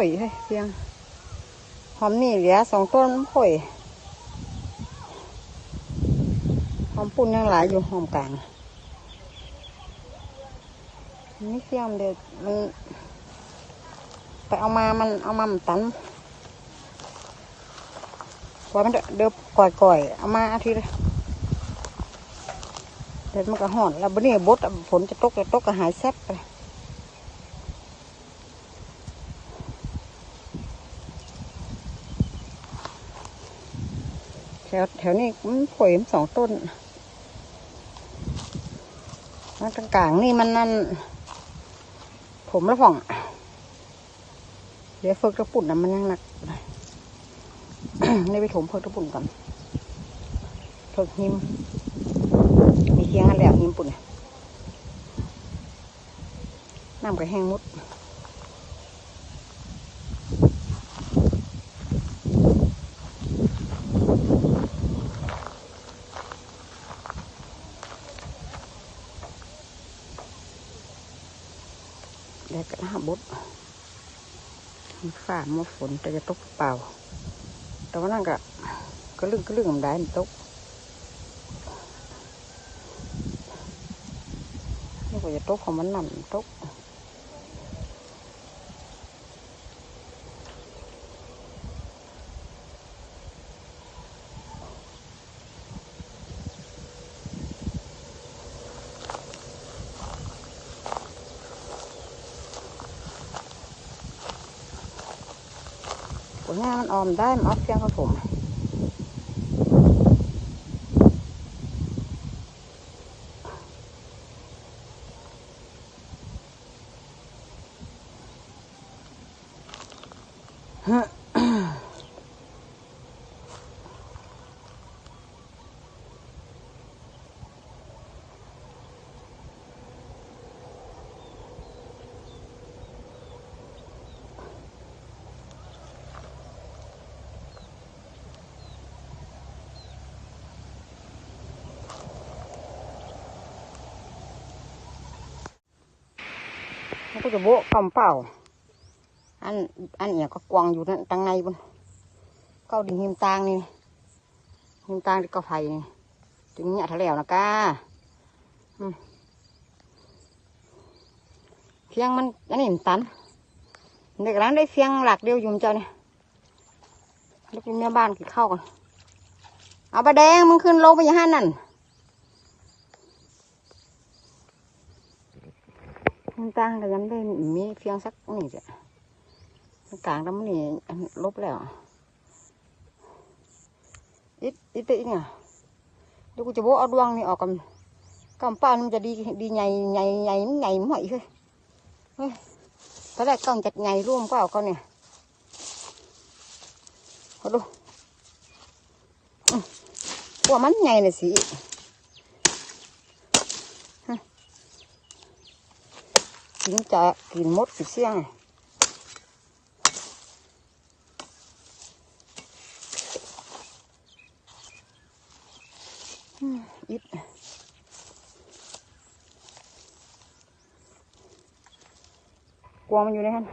ข่อยให้เพียง หอมนี่เหลือสองต้นข่อย หอมปุ่นยังหลายอยู่หอมกลางนี่เฟียมเดี๋ยวมันไปเอามา มันเอามามันตันกว่ามันเดือบก่อยๆ เอามาอาทิตย์เดี๋ยวมันก็ห่อน แล้วบนนี้บดฝนจะตกจะตกก็หายแซ่บไป แถวแถวนี้มันผยสองต้นแล้วตรงกลางนี่มันนั่น ผมละฝ่อง เดี๋ยวเฟิกกระปุ่นนะมันยังหนักนี่ไปถมเฟิกกระปุ่นก่อนเฟิกหิมมีเคียงอันแล้วหิมปุ่นน้ำก็แห้งมุด แดดก็หน้าบดมีฝ่ามัฝนแต่จะตกเปล่า แต่ว่านั่นก็ก็ลึ่งก็ลึ่งมันได้มันตกนี่ก็จะตกของมันนั่นตก ผลงานมันออมได้มันออฟเพียงครับผมมัน ก็จะโบะกำเปล่า อัน อันเนี้ยก็กวางอยู่นั่นตังในบนเก้าดินหิมตางนี่หิมตางที่ก้าไผ่นี่ถึงเนี่ยทะเลวนะก้าเฟียงมันอันนี้มันตันเด็กร้านได้เฟียงหลักเดียวอยู่มนเจ้าเนี่ยลูกเป็นแม่บ้านกินข้าวกันเอาไปแดงมึงขึ้นลงไปย่างนั้นนั่น มัน ต่างกันยังได้มีเพียงสักนี่จ้ะมันกลางแล้วมันนี่ลบแล้วอิดอิดติเนี่ยเดี๋ยวกูจะโบเอาดวงนี่ออกกันกำปั้นมันจะดีดีใหญ่ใหญ่ใหญ่ใหญ่หม่อยเฮ้ยเฮ้ยตอนแรกกล้องจัดใหญ่ร่วมก็เอาเขาเนี่ยเอาดูอื้อพวกมันใหญ่เลยสิ กินจะกินมดสิเสี่ยงอิดกวางมันอยู่ในหัน